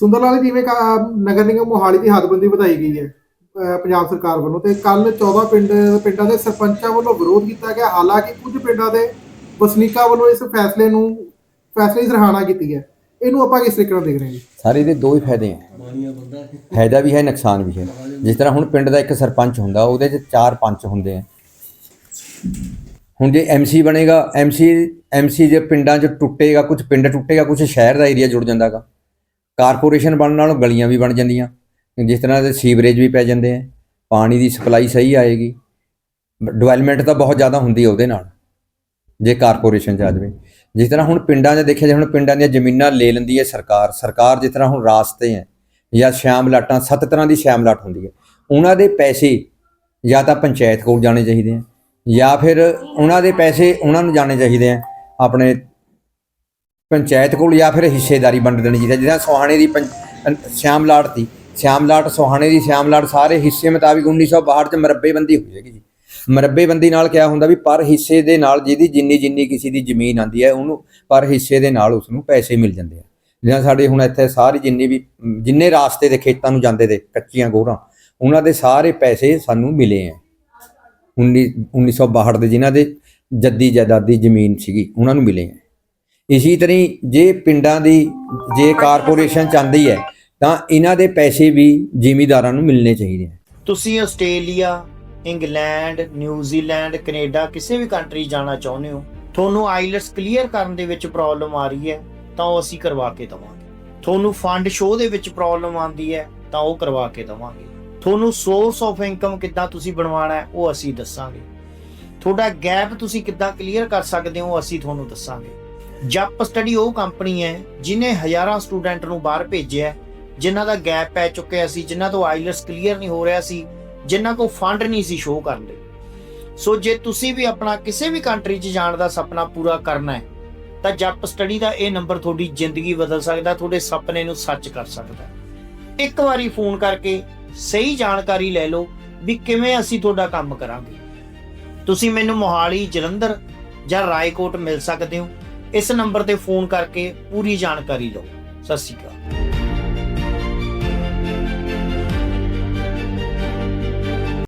ਸੁੰਦਰ ਲਾਲ ਜਿਵੇਂ ਨਗਰ ਨਿਗਮ ਮੋਹਾਲੀ ਦੀ ਹੱਦਬੰਦੀ ਵਧਾਈ ਗਈ ਹੈ ਪੰਜਾਬ ਸਰਕਾਰ ਵੱਲੋਂ, ਤੇ ਕੱਲ 14 ਪਿੰਡ, ਪਿੰਡਾਂ ਦੇ ਸਰਪੰਚਾਂ ਵੱਲੋਂ ਵਿਰੋਧ ਕੀਤਾ ਗਿਆ, ਹਾਲਾਂਕਿ ਕੁਝ ਪਿੰਡਾਂ ਦੇ ਵਸਨੀਕਾਂ ਵੱਲੋਂ ਇਸ ਫੈਸਲੇ ਨੂੰ, ਫੈਸਲੇ ਦੀ ਸਰਾਹਨਾ ਕੀਤੀ ਹੈ। ਇਹਨੂੰ ਆਪਾਂ ਕਿਸ ਤਰੀਕੇ ਨਾਲ ਦੇਖ ਰਹੇ ਹਾਂ? ਸਾਰੇ ਦੇ ਦੋ ਹੀ ਫਾਇਦੇ ਹੈ ਫਾਇਦਾ ਵੀ ਹੈ, ਨੁਕਸਾਨ ਵੀ ਹੈ। ਜਿਸ ਤਰ੍ਹਾਂ ਹੁਣ ਪਿੰਡ ਦਾ ਇੱਕ ਸਰਪੰਚ ਹੁੰਦਾ, ਉਹਦੇ 'ਚ ਚਾਰ ਪੰਚ ਹੁੰਦੇ ਆ। ਹੁਣ ਜੇ ਐਮਸੀ ਬਣੇਗਾ ਐਮਸੀ ਐਮਸੀ ਜੇ ਪਿੰਡਾਂ 'ਚ ਟੁੱਟੇਗਾ, ਕੁਝ ਪਿੰਡ ਟੁੱਟੇਗਾ, ਕੁਝ ਸ਼ਹਿਰ ਦਾ ਏਰੀਆ ਜੁੜ ਜਾਂਦਾਗਾ। ਕਾਰਪੋਰੇਸ਼ਨ ਬਣਨ ਨਾਲੋਂ ਗਲੀਆਂ ਵੀ ਬਣ ਜਾਂਦੀਆਂ। ਜਿਸ ਤਰ੍ਹਾਂ ਦੇ ਸੀਵਰੇਜ ਵੀ ਪੈ ਜਾਂਦੇ ਆ, ਪਾਣੀ ਦੀ ਸਪਲਾਈ ਸਹੀ ਆਏਗੀ। ਡਿਵੈਲਪਮੈਂਟ ਤਾਂ ਬਹੁਤ ਜ਼ਿਆਦਾ ਹੁੰਦੀ ਹੈ ਉਹਦੇ ਨਾਲ, ਜੇ ਕਾਰਪੋਰੇਸ਼ਨ 'ਚ ਆ ਜਾਵੇ। ਜਿਸ ਤਰ੍ਹਾਂ ਹੁਣ ਪਿੰਡਾਂ 'ਚ ਦੇਖਿਆ ਜਾਏ, ਹੁਣ ਪਿੰਡਾਂ ਦੀਆਂ ਜ਼ਮੀਨਾਂ ਲੈ ਲੈਂਦੀ ਹੈ ਸਰਕਾਰ। ਸਰਕਾਰ ਜਿਸ ਤਰ੍ਹਾਂ ਹੁਣ ਰਾਸਤੇ ਹੈ, ਜਾਂ ਸ਼ਾਮ ਲਾਟਾਂ, ਸੱਤ ਤਰ੍ਹਾਂ ਦੀ ਸ਼ਾਮ ਲਾਟ ਹੁੰਦੀ ਹੈ। ਉਹਨਾਂ ਦੇ ਪੈਸੇ ਜਾਂ ਤਾਂ ਪੰਚਾਇਤ ਕੋਲ ਜਾਣੇ ਚਾਹੀਦੇ ਆ, ਜਾਂ ਫਿਰ ਉਹਨਾਂ ਦੇ ਪੈਸੇ ਉਹਨਾਂ ਨੂੰ ਜਾਣੇ ਚਾਹੀਦੇ ਆ, ਆਪਣੇ ਪੰਚਾਇਤ ਕੋਲ ਜਾਂ ਫਿਰ ਹਿੱਸੇਦਾਰੀ ਵੰਡ ਦੇਣੀ ਚਾਹੀਦੀ ਹੈ। ਜਿੱਦਾਂ ਸੋਹਾਣੇ ਦੀ ਪੰਚ- ਸ਼ਾਮ ਲਾਟ ਦੀ ਸ਼ਾਮ ਲਾਟ, ਸੋਹਾਣੇ ਦੀ ਸ਼ਾਮ ਲਾਟ ਸਾਰੇ ਹਿੱਸੇ ਮੁਤਾਬਿਕ 1962 ਚ ਮਰੱਬੇਬੰਦੀ ਹੋਈ ਹੈਗੀ ਜੀ। ਮਰੱਬੇਬੰਦੀ ਨਾਲ ਕਿਆ ਹੁੰਦਾ ਵੀ ਪਰ ਹਿੱਸੇ ਦੇ ਨਾਲ ਜਿਹਦੀ ਜਿੰਨੀ ਜਿੰਨੀ ਕਿਸੇ ਦੀ ਜ਼ਮੀਨ ਆਂਦੀ ਹੈ, ਉਹਨੂੰ ਪਰ ਹਿੱਸੇ ਦੇ ਨਾਲ ਉਸ ਨੂੰ ਪੈਸੇ ਮਿਲ ਜਾਂਦੇ ਆ। ਜਿਵੇਂ ਸਾਡੇ ਹੁਣ ਇੱਥੇ ਸਾਰੀ ਜਿੰਨੀ ਵੀ ਜਿੰਨੇ ਰਾਸਤੇ ਦੇ ਖੇਤਾਂ ਨੂੰ ਜਾਂਦੇ ਦੇ ਕੱਚੀਆਂ ਗੋਰਾਂ, ਉਹਨਾਂ ਦੇ ਸਾਰੇ ਪੈਸੇ ਸਾਨੂੰ ਮਿਲੇ ਆ। 19 1962 ਦੇ ਜਿਨ੍ਹਾਂ ਦੇ ਜੱਦੀ ਜਾਇਦਾਦੀ ਜ਼ਮੀਨ ਸੀਗੀ, ਉਹਨਾਂ ਨੂੰ ਮਿਲੇ ਆ। ਇਸੇ ਤਰ੍ਹਾਂ ਜੇ ਪਿੰਡਾਂ ਦੀ ਜੇ ਕਾਰਪੋਰੇਸ਼ਨ ਚਾਹੁੰਦੀ ਹੈ ਤਾਂ ਇਹਨਾਂ ਦੇ ਪੈਸੇ ਵੀ ਜ਼ਿਮੀਦਾਰਾਂ ਨੂੰ ਮਿਲਣੇ ਚਾਹੀਦੇ ਆ। ਤੁਸੀਂ ਆਸਟ੍ਰੇਲੀਆ ਇੰਗਲੈਂਡ ਨਿਊਜ਼ੀਲੈਂਡ ਕੈਨੇਡਾ ਕਿਸੇ ਵੀ ਕੰਟਰੀ ਜਾਣਾ ਚਾਹੁੰਦੇ ਹੋ ਤੁਹਾਨੂੰ ਆਈਲਟਸ ਕਲੀਅਰ ਕਰਨ ਦੇ ਵਿੱਚ ਪ੍ਰੋਬਲਮ ਆ ਰਹੀ ਹੈ ਤਾਂ ਉਹ ਅਸੀਂ ਕਰਵਾ ਕੇ ਦਵਾਂਗੇ। ਤੁਹਾਨੂੰ ਫੰਡ ਸ਼ੋਅ ਦੇ ਵਿੱਚ ਪ੍ਰੋਬਲਮ ਆਉਂਦੀ ਹੈ ਤਾਂ ਉਹ ਕਰਵਾ ਕੇ ਦਵਾਂਗੇ। ਤੁਹਾਨੂੰ ਸੋਰਸ ਆਫ ਇਨਕਮ ਕਿੱਦਾਂ ਤੁਸੀਂ ਬਣਵਾਉਣਾ ਹੈ ਉਹ ਅਸੀਂ ਦੱਸਾਂਗੇ। ਤੁਹਾਡਾ ਗੈਪ ਤੁਸੀਂ ਕਿੱਦਾਂ ਕਲੀਅਰ ਕਰ ਸਕਦੇ ਹੋ ਅਸੀਂ ਤੁਹਾਨੂੰ ਦੱਸਾਂਗੇ। ਜੱਪ ਸਟੱਡੀ ਉਹ ਕੰਪਨੀ ਹੈ ਜਿਨੇ ਹਜ਼ਾਰਾਂ ਸਟੂਡੈਂਟ ਨੂੰ ਬਾਹਰ ਭੇਜਿਆ ਜਿਨ੍ਹਾਂ ਦਾ ਗੈਪ ਪੈ ਚੁੱਕਿਆ ਸੀ, ਜਿਨ੍ਹਾਂ ਤੋਂ ਆਈਲਟਸ ਕਲੀਅਰ ਨਹੀਂ ਹੋ ਰਿਹਾ ਸੀ, ਜਿਨ੍ਹਾਂ ਕੋਲ ਫੰਡ ਨਹੀਂ ਸੀ ਸ਼ੋਅ ਕਰਨ ਦੇ। ਸੋ ਜੇ ਤੁਸੀਂ ਵੀ ਆਪਣਾ ਕਿਸੇ ਵੀ ਕੰਟਰੀ 'ਚ ਜਾਣ ਦਾ ਸੁਪਨਾ ਪੂਰਾ ਕਰਨਾ ਹੈ, ਤਾਂ ਜੱਪ ਸਟੱਡੀ ਦਾ ਇਹ ਨੰਬਰ ਤੁਹਾਡੀ ਜ਼ਿੰਦਗੀ ਬਦਲ ਸਕਦਾ, ਤੁਹਾਡੇ ਸੁਪਨੇ ਨੂੰ ਸੱਚ ਕਰ ਸਕਦਾ ਇੱਕ ਵਾਰੀ ਫੋਨ ਕਰਕੇ ਸਹੀ ਜਾਣਕਾਰੀ ਲੈ ਲਓ ਵੀ ਕਿਵੇਂ ਅਸੀਂ ਤੁਹਾਡਾ ਕੰਮ ਕਰਾਂਗੇ। ਤੁਸੀਂ ਮੈਨੂੰ ਮੋਹਾਲੀ, ਜਲੰਧਰ ਜਾਂ ਰਾਏਕੋਟ ਮਿਲ ਸਕਦੇ ਹੋ। ਇਸ ਨੰਬਰ ਤੇ ਫੋਨ ਕਰਕੇ ਪੂਰੀ ਜਾਣਕਾਰੀ ਲਓ। ਸਤਿ ਸ਼੍ਰੀ ਅਕਾਲ।